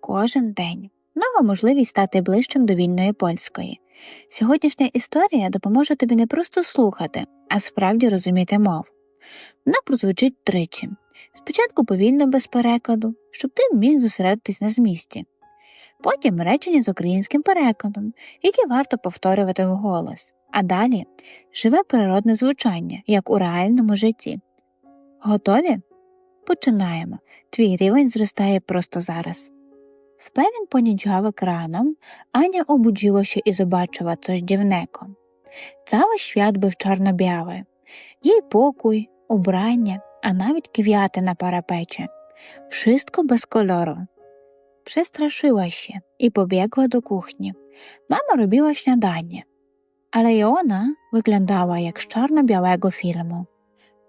Кожен день нова можливість стати ближчим до вільної польської. Сьогоднішня історія допоможе тобі не просто слухати, а справді розуміти мову. Вона прозвучить тричі. Спочатку повільно без перекладу, щоб ти міг зосередитись на змісті. Потім речення з українським перекладом, які варто повторювати вголос. А далі живе природне звучання, як у реальному житті. Готові? Починаємо. Твій рівень зростає просто зараз. W pewien poniedziałek rano Ania obudziła się i zobaczyła coś dziwnego. Cały świat był czarno-biały. Jej pokój, ubrania, a nawet kwiaty na parapecie. Wszystko bez koloru. Przestraszyła się i pobiegła do kuchni. Mama robiła śniadanie, ale i ona wyglądała jak z czarno-białego filmu.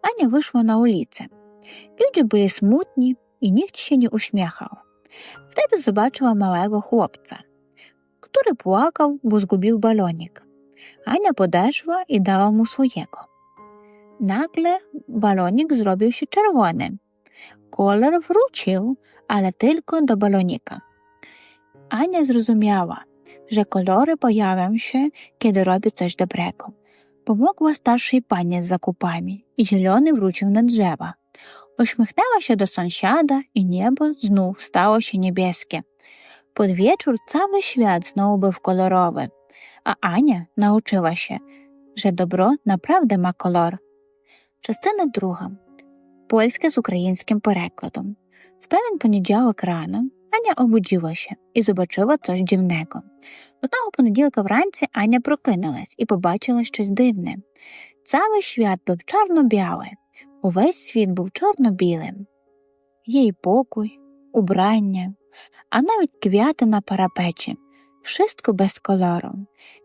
Ania wyszła na ulicę. Ludzie byli smutni i nikt się nie uśmiechał. Wtedy zobaczyła małego chłopca, który płakał, bo zgubił balonik. Ania podeszła i dała mu swojego. Nagle balonik zrobił się czerwony. Kolor wrócił, ale tylko do balonika. Ania zrozumiała, że kolory pojawią się, kiedy robi coś dobrego. Pomogła starszej pani z zakupami i zielony wrócił na drzewa. Uśmiechnęła się do sąsiada i niebo znów stało się niebieskie. Pod wieczór cały świat znowu był kolorowy, a Ania nauczyła się, że dobro naprawdę ma kolor. Частина друга. Польське з українським перекладом. В певен понеділок рано Аня обудилася і побачила щось дивного. Одного понеділка вранці Аня прокинулась і побачила щось дивне. Цілий свят був чорно-білий, увесь світ був чорно-білим. Їй покой, убрання, а навіть квяти на парапечі, wszystko без кольору.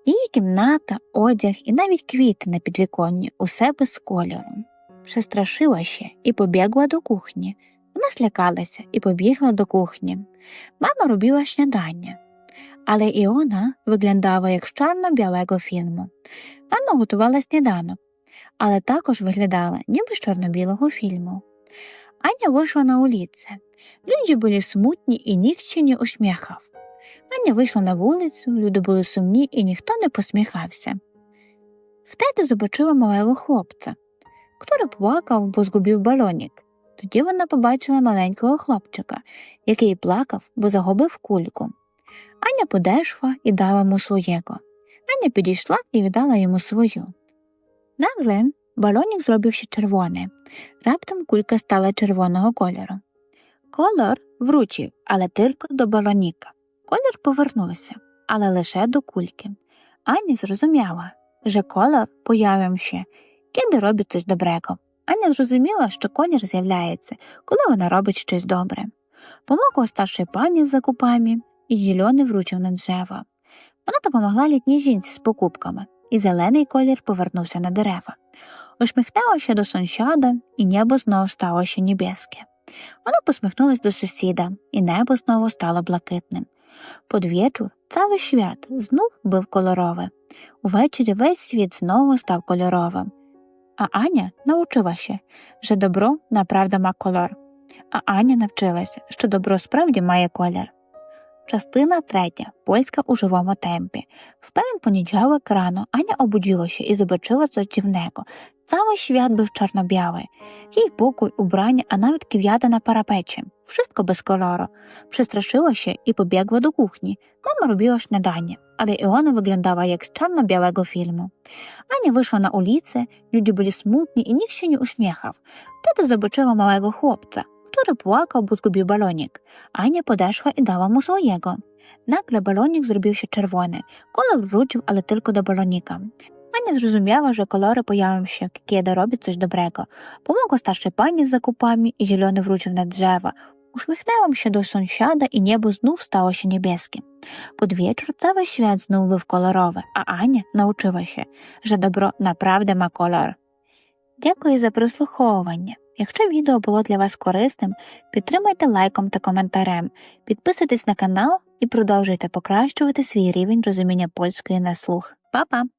Її кімната, одяг і навіть квіти на підвіконні усе без кольору. Престрашила ще і побігла до кухні. Вона злякалася і побігла до кухні. Мама робила śniadання, але і вона виглядала як з чорно-білого фільму. Анна готувала сніданок, але також виглядала ніби з чорно-білого фільму. Аня вийшла на вулицю. Люди були смутні і ніхто не усміхав. Аня вийшла на вулицю, люди були сумні і ніхто не посміхався. Втеди побачила малого хлопця, який плакав, бо згубив балонік. Тоді вона побачила маленького хлопчика, який плакав, бо загубив кульку. Аня подешла і дала йому своєго. Аня підійшла і віддала йому свою. Нагле балонік зробив ще червоний. Раптом кулька стала червоного кольору. Колор вручив, але тільки до балоніка. Колір повернувся, але лише до кульки. Аня зрозуміла, що колор появився, коли робить щось доброго. Аня зрозуміла, що колір з'являється, коли вона робить щось добре. Помогла старшій пані з закупами, і зелений вручив на дерева. Вона допомогла літній жінці з покупками, і зелений колір повернувся на дерева. Усміхнулася до сусіда, і небо знову стало ще небеске. Вона посміхнулась до сусіда, і небо знову стало блакитним. Под вечір цілий свят знов був кольоровий. Увечері весь світ знову став кольоровим. А Аня навчилася, що добро направда ма колор. А Аня навчилася, що добро справді має колір. Частина третя. Польська у живому темпі. В певен понеділок рано Аня обудилася і побачила coś dziwnego. Cały świat był czarno-biały. Jej pokój, ubrania, a nawet kwiaty na parapecie. Wszystko bez koloru. Przestraszyła się i pobiegła do kuchni. Mama robiła śniadanie, ale i ona wyglądała jak z czarno-białego filmu. Ania wyszła na ulicę, ludzie byli smutni i nikt się nie uśmiechał. Wtedy zobaczyła małego chłopca, który płakał, bo zgubił balonik. Ania podeszła i dała mu swojego. Nagle balonik zrobił się czerwony. Kolor wrócił, ale tylko do balonika. Аня зрозуміла, що кольори появимося, kiedy robić coś dobrego. Помогла старшій пані з закупами, і зелений вручив на дерева. Uśmiechnęłam się do sąsiada i niebo znów stało się niebieskie. Pod wieczór cały świat znów był kolorowy, a Ania nauczyła się, że dobro naprawdę ma kolor. Дякую за прослуховування. Якщо відео було для вас корисним, підтримайте лайком та коментарем, підписуйтесь на канал і продовжуйте покращувати свій рівень розуміння польської на слух. Па-па!